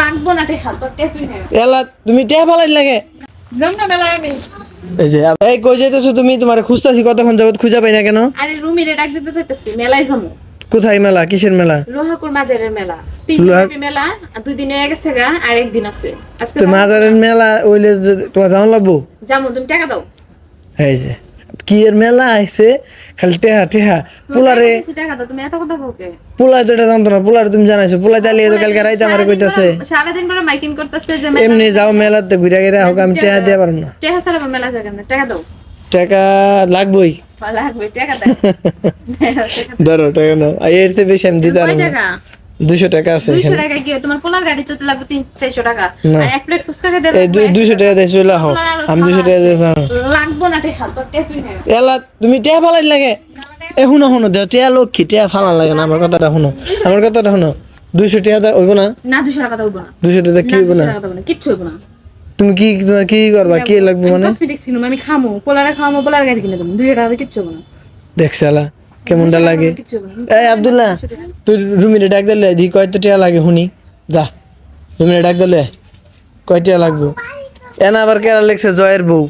লাগবো না টেকা তোর টেকা এলা তুমি টেহা ফালাই লাগে রমনা মেলায় আমি এই যে এই কই যাইতেছো তুমি তোমার খুঁজতাছি কতক্ষণ যাবত খুঁজা পাই না কেন? আরে রুমিরে ডাক দিতে চাইতেছি মেলায় যাব কোথায় মেলা? কিসের মেলা? লোহাকুর মেলা। তিন দিনের মেলা দুই দিন হয়ে গেছে গা আর একদিন আছে। আজকে তো মাজারের মেলা ওইলে তোমার জানো লাগবো? যাব তুমি টাকা দাও। এই যে। কি এর মেলা আইছে? খালি টেহা টেহা। পোলারে পোলাই তো এটা জানতো না পোলারে তুমি জানাইছো। পোলাই তালিয়ে তো কালকে রাইতে আমার কইতাছে। সারাদিন পরে মাইকিং করতেছে যে এমনি যাও মেলাতে ঘুরে ঘুরে হোক আমি টেহা দিয়ে পারব না। টাকা ছাড়া মেলা যাবে না টাকা দাও। টাকা লাগবই। লাগবে টাকা দাও। ধরো টাকা নাও। এর চেয়ে বেশি আমি দিতে পারব না টাকা দুইশো টাকা আছে দুইশো এখানে। টাকা কি তোমার পোলার গাড়ি তো লাগবে তিন চারশো টাকা। আর এক প্লেট ফুচকা খেতে এই টাকা দিয়ে চলে হোক আমি দুইশো টাকা দিয়ে যাব। লাগবো না তুই নে। এলা তুমি টেয়া ফালাই লাগে? এ শুনো শুনো দেও টেয়া লক্ষ্মী টেয়া ফালা লাগে না আমার কথাটা শুনো। আমার কথাটা শুনো। দুইশো টাকা দা হইব না? না দুশো টাকা দেবো না। দুইশো টাকা কি হইব না? কিচ্ছু হইব না। তুমি কি তোমার কি করবা? কি লাগবে মানে? কসমেটিক্স কিনবো আমি খামো পোলারে খামো পোলার গাড়ি কিনে দেবো দুশো টাকা কিচ্ছু হইব না। দেখছালা কেমনটা লাগে? এই আব্দুল্লাহ তুই রুমিরে ডাক দিলে দি কয়টা টিয়া লাগে শুনি। যা রুমিরে ডাক দিলে কয়টা লাগবো? এনা আবার কেরা লেখছে জয়ের বউ?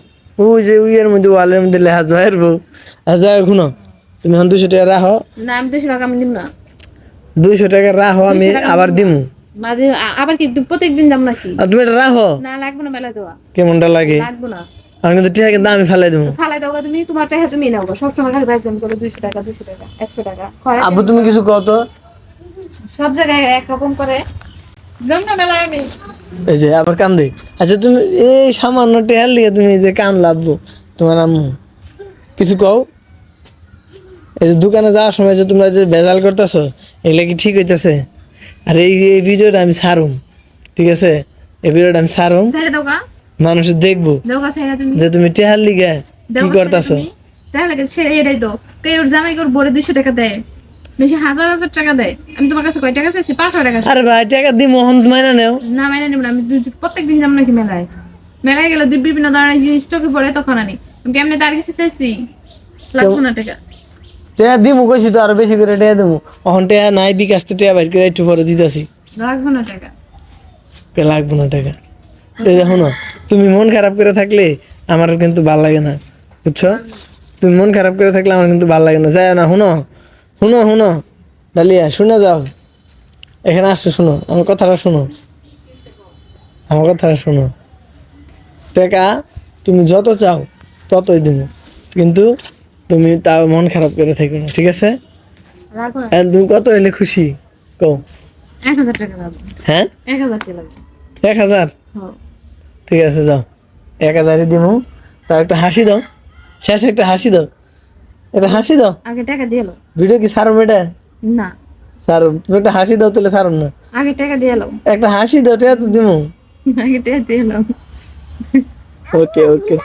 ওই যে উইয়ের মধ্যে ওয়ালের মধ্যে লেখা জয়ের বউ। আর হোক শুনো তুমি এখন দুইশো টাকা রাখো। না আমি দুশো টাকা আমি দিব না। দুইশো টাকা রাখো আমি আবার দিমু। আবার কি প্রত্যেক দিন যাব নাকি তুমি এটা রাখো। না লাগবে না মেলা যাওয়া। কেমনটা লাগে? লাগবো না। আমি কিন্তু টিয়া কিন্তু আমি ফেলাই দেবো। ফালাই দাও তুমি তোমার টাকা তুমি নাও গা। সবসময় খালি বাইক করে দুইশো টাকা দুইশো টাকা একশো টাকা। খরা আব্বু তুমি কিছু কও তো। সব জায়গায় একরকম করে। মেলায় আমি। এই যে আবার কান্দে। আচ্ছা তুমি এই সামান্য টেহার তুমি যে কান লাভবো তোমার আম্মু। কিছু কও? এই যে দোকানে যাওয়ার সময় যে তোমরা যে ভেজাল করতেছো এগুলা কি ঠিক হইতেছে? আর এই এই ভিডিওটা আমি ছাড়ুম ঠিক আছে? এই ভিডিওটা আমি ছাড়ুম। ছেড়ে দাও গা। মানুষ দেখব যে তুমি টেহার লিগে কি করতেছো? তুমি। টাকা লাগে এটাই তো কে ওর জামাই করে বড় দুইশো টাকা দেয়? বেশি হাজার হাজার টাকা দেয়। আমি তোমার কাছে কয় টাকা চাইছি? পাঁচশো টাকা। আরে ভাই টাকা দি মোহন মাইনা নেও। না নেব না। আমি প্রত্যেকদিন যাব নাকি মেলায়? মেলায় গেলে দুই বিভিন্ন ধরনের জিনিস চোখে পড়ে তখন আনি। আমি কেমনে তার কিছু চাইছি? লাগবো না টাকা। টেহা দিমু কইছি তো আরও বেশি করে দিমু। অহন নাই বিকাশ তো টেহা বাইর করে একটু পরে দিতেছি। লাগবো না টাকা। কে লাগবো না টাকা। দেখো না তুমি মন খারাপ করে থাকলে আমার কিন্তু ভালো লাগে না বুঝছ? তুমি মন খারাপ করে থাকলে আমার কিন্তু ভালো লাগে না। যায় না শুনো শুনো শুনো। ডালিয়া শুনে যাও। এখানে আসছো শুনো। আমার কথাটা শুনো। আমার কথাটা শুনো। টাকা তুমি যত চাও ততই দিব। কিন্তু তুমি তাও মন খারাপ করে থাকবে না ঠিক আছে? তুমি কত এলে খুশি? কও। এক হাজার টাকা হ্যাঁ? এক হাজার টাকা এক হাজার? হ্যাঁ। ঠিক আছে যাও। এক হাজারই দিমু। তার একটা হাসি দাও। শেষে একটা হাসি দাও। একটা হাসি দাও। আগে টাকা দিয়ে এলো ভিডিও কি সারম এটা? না। সারম। তুমি একটা হাসি দাও তাহলে সারম না। আগে টাকা দিয়ে এলো একটা হাসি দাও টাকা তো দিমু। আগে টাকা দিয়ে এলো ওকে ওকে।